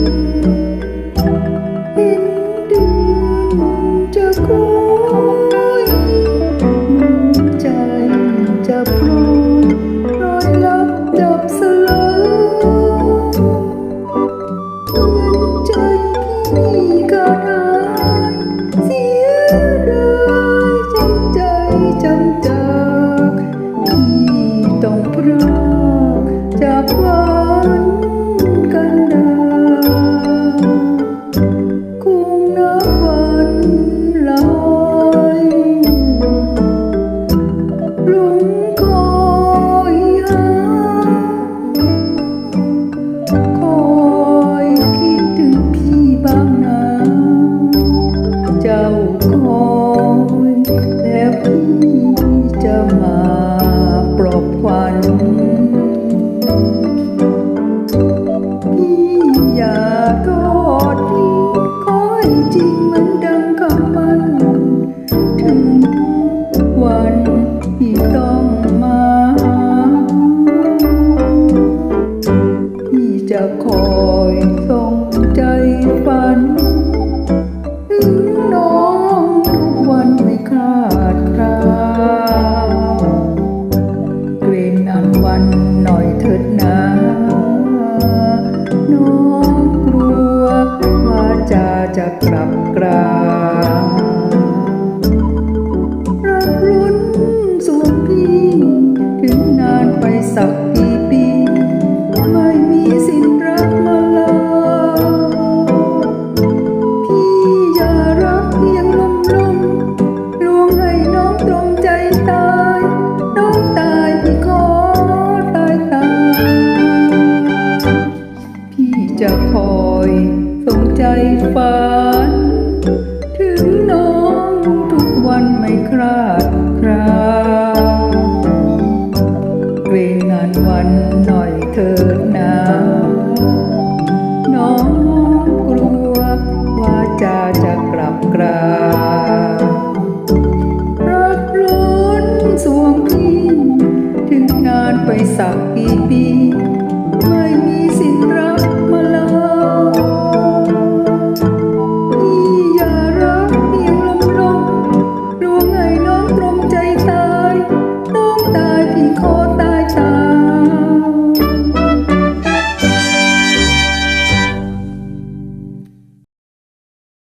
Música อยส่งใจฝัน ถึงน้องทุกวันไม่คาดคลาเกรงนางวันหน่อยเถิดนะน้องกลัวว่าจะจะกลับกรา ส่งใจฝัน ถึงน้องทุกวันไม่คลาดคราเกรงงานวันหน่อยเธอหนาน้องกลัวว่าจะจะกลับกลารักล้นสวงที่ ถึงนานไปสักกี่ปี ไม่มีสินรักมาแล้ว